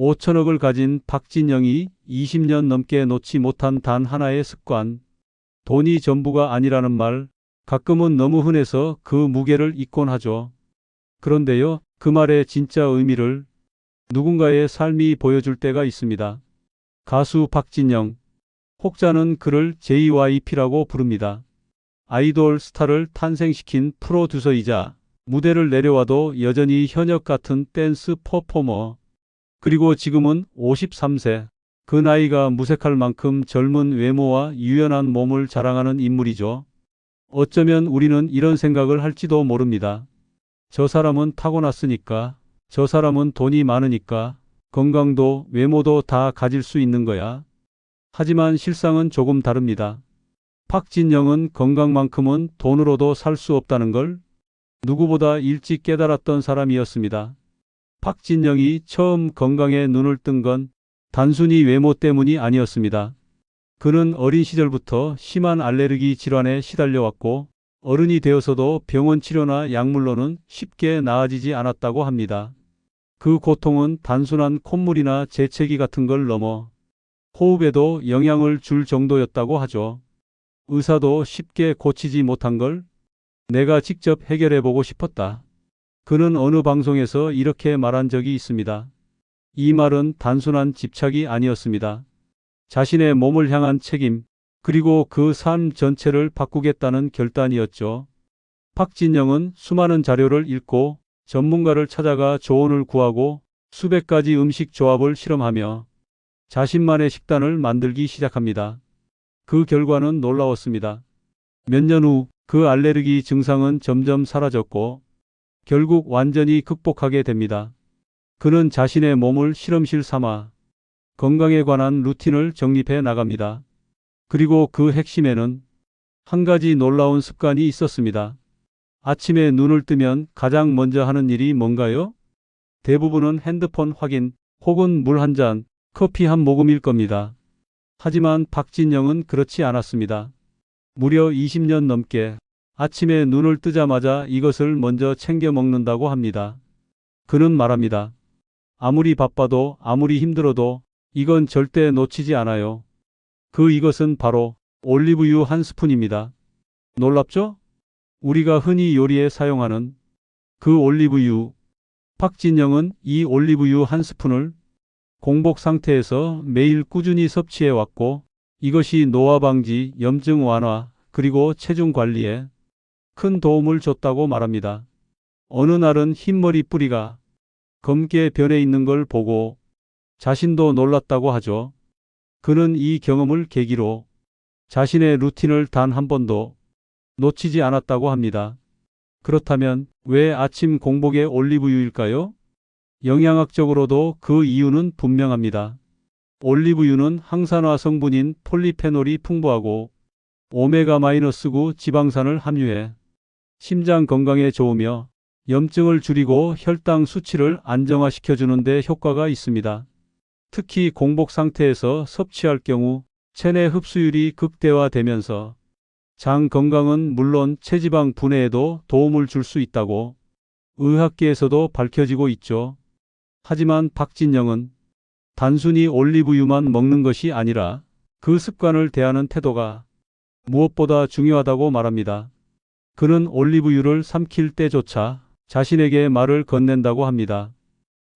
5천억을 가진 박진영이 20년 넘게 놓지 못한 단 하나의 습관. 돈이 전부가 아니라는 말, 가끔은 너무 흔해서 그 무게를 잊곤 하죠. 그런데요, 그 말의 진짜 의미를 누군가의 삶이 보여줄 때가 있습니다. 가수 박진영. 혹자는 그를 JYP라고 부릅니다. 아이돌 스타를 탄생시킨 프로듀서이자 무대를 내려와도 여전히 현역 같은 댄스 퍼포머. 그리고 지금은 53세. 그 나이가 무색할 만큼 젊은 외모와 유연한 몸을 자랑하는 인물이죠. 어쩌면 우리는 이런 생각을 할지도 모릅니다. 저 사람은 타고났으니까, 저 사람은 돈이 많으니까, 건강도 외모도 다 가질 수 있는 거야. 하지만 실상은 조금 다릅니다. 박진영은 건강만큼은 돈으로도 살 수 없다는 걸 누구보다 일찍 깨달았던 사람이었습니다. 박진영이 처음 건강에 눈을 뜬 건 단순히 외모 때문이 아니었습니다. 그는 어린 시절부터 심한 알레르기 질환에 시달려왔고 어른이 되어서도 병원 치료나 약물로는 쉽게 나아지지 않았다고 합니다. 그 고통은 단순한 콧물이나 재채기 같은 걸 넘어 호흡에도 영향을 줄 정도였다고 하죠. 의사도 쉽게 고치지 못한 걸 내가 직접 해결해 보고 싶었다. 그는 어느 방송에서 이렇게 말한 적이 있습니다. 이 말은 단순한 집착이 아니었습니다. 자신의 몸을 향한 책임, 그리고 그 삶 전체를 바꾸겠다는 결단이었죠. 박진영은 수많은 자료를 읽고 전문가를 찾아가 조언을 구하고 수백 가지 음식 조합을 실험하며 자신만의 식단을 만들기 시작합니다. 그 결과는 놀라웠습니다. 몇 년 후 그 알레르기 증상은 점점 사라졌고 결국 완전히 극복하게 됩니다. 그는 자신의 몸을 실험실 삼아 건강에 관한 루틴을 정립해 나갑니다. 그리고 그 핵심에는 한 가지 놀라운 습관이 있었습니다. 아침에 눈을 뜨면 가장 먼저 하는 일이 뭔가요? 대부분은 핸드폰 확인 혹은 물 한 잔, 커피 한 모금일 겁니다. 하지만 박진영은 그렇지 않았습니다. 무려 20년 넘게 아침에 눈을 뜨자마자 이것을 먼저 챙겨 먹는다고 합니다. 그는 말합니다. 아무리 바빠도 아무리 힘들어도 이건 절대 놓치지 않아요. 그 이것은 바로 올리브유 한 스푼입니다. 놀랍죠? 우리가 흔히 요리에 사용하는 그 올리브유. 박진영은 이 올리브유 한 스푼을 공복 상태에서 매일 꾸준히 섭취해 왔고 이것이 노화 방지, 염증 완화, 그리고 체중 관리에 큰 도움을 줬다고 말합니다. 어느 날은 흰머리 뿌리가 검게 변해 있는 걸 보고 자신도 놀랐다고 하죠. 그는 이 경험을 계기로 자신의 루틴을 단 한 번도 놓치지 않았다고 합니다. 그렇다면 왜 아침 공복에 올리브유일까요? 영양학적으로도 그 이유는 분명합니다. 올리브유는 항산화 성분인 폴리페놀이 풍부하고 오메가-9구 지방산을 함유해 심장 건강에 좋으며 염증을 줄이고 혈당 수치를 안정화시켜주는 데 효과가 있습니다. 특히 공복 상태에서 섭취할 경우 체내 흡수율이 극대화되면서 장 건강은 물론 체지방 분해에도 도움을 줄 수 있다고 의학계에서도 밝혀지고 있죠. 하지만 박진영은 단순히 올리브유만 먹는 것이 아니라 그 습관을 대하는 태도가 무엇보다 중요하다고 말합니다. 그는 올리브유를 삼킬 때조차 자신에게 말을 건넨다고 합니다.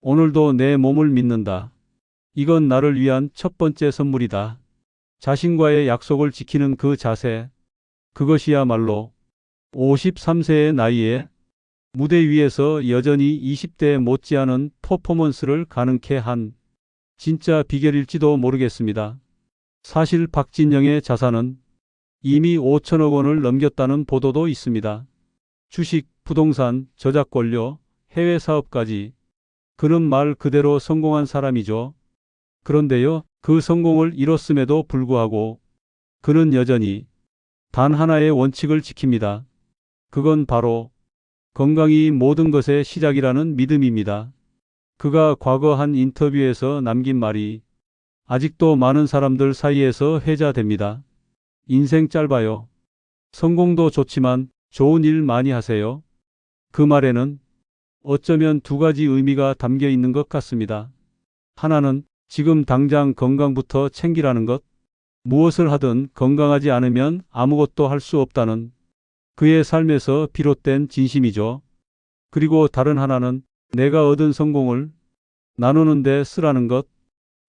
오늘도 내 몸을 믿는다. 이건 나를 위한 첫 번째 선물이다. 자신과의 약속을 지키는 그 자세. 그것이야말로 53세의 나이에 무대 위에서 여전히 20대 못지않은 퍼포먼스를 가능케 한 진짜 비결일지도 모르겠습니다. 사실 박진영의 자산은 이미 5천억 원을 넘겼다는 보도도 있습니다. 주식, 부동산, 저작권료, 해외 사업까지 그는 말 그대로 성공한 사람이죠. 그런데요, 그 성공을 이뤘음에도 불구하고 그는 여전히 단 하나의 원칙을 지킵니다. 그건 바로 건강이 모든 것의 시작이라는 믿음입니다. 그가 과거 한 인터뷰에서 남긴 말이 아직도 많은 사람들 사이에서 회자됩니다. 인생 짧아요. 성공도 좋지만 좋은 일 많이 하세요. 그 말에는 어쩌면 두 가지 의미가 담겨 있는 것 같습니다. 하나는 지금 당장 건강부터 챙기라는 것. 무엇을 하든 건강하지 않으면 아무것도 할 수 없다는 그의 삶에서 비롯된 진심이죠. 그리고 다른 하나는 내가 얻은 성공을 나누는데 쓰라는 것.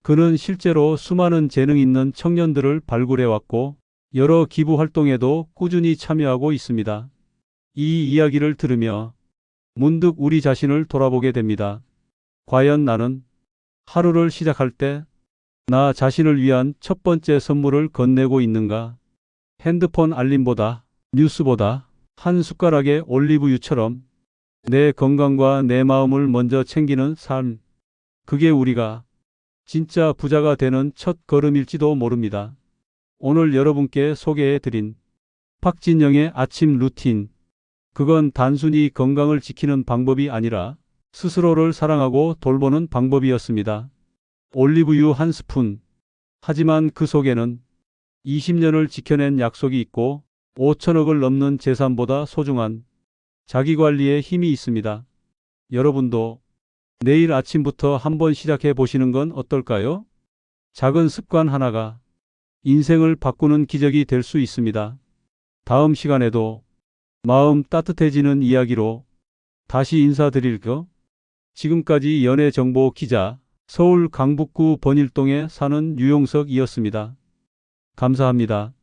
그는 실제로 수많은 재능 있는 청년들을 발굴해 왔고 여러 기부 활동에도 꾸준히 참여하고 있습니다. 이 이야기를 들으며 문득 우리 자신을 돌아보게 됩니다. 과연 나는 하루를 시작할 때 나 자신을 위한 첫 번째 선물을 건네고 있는가? 핸드폰 알림보다, 뉴스보다, 한 숟가락의 올리브유처럼 내 건강과 내 마음을 먼저 챙기는 삶. 그게 우리가 진짜 부자가 되는 첫 걸음일지도 모릅니다. 오늘 여러분께 소개해 드린 박진영의 아침 루틴. 그건 단순히 건강을 지키는 방법이 아니라 스스로를 사랑하고 돌보는 방법이었습니다. 올리브유 한 스푼. 하지만 그 속에는 20년을 지켜낸 약속이 있고 5천억을 넘는 재산보다 소중한 자기관리의 힘이 있습니다. 여러분도 내일 아침부터 한번 시작해 보시는 건 어떨까요? 작은 습관 하나가 인생을 바꾸는 기적이 될 수 있습니다. 다음 시간에도 마음 따뜻해지는 이야기로 다시 인사드릴게요. 지금까지 연예정보 기자 서울 강북구 번일동에 사는 유용석이었습니다. 감사합니다.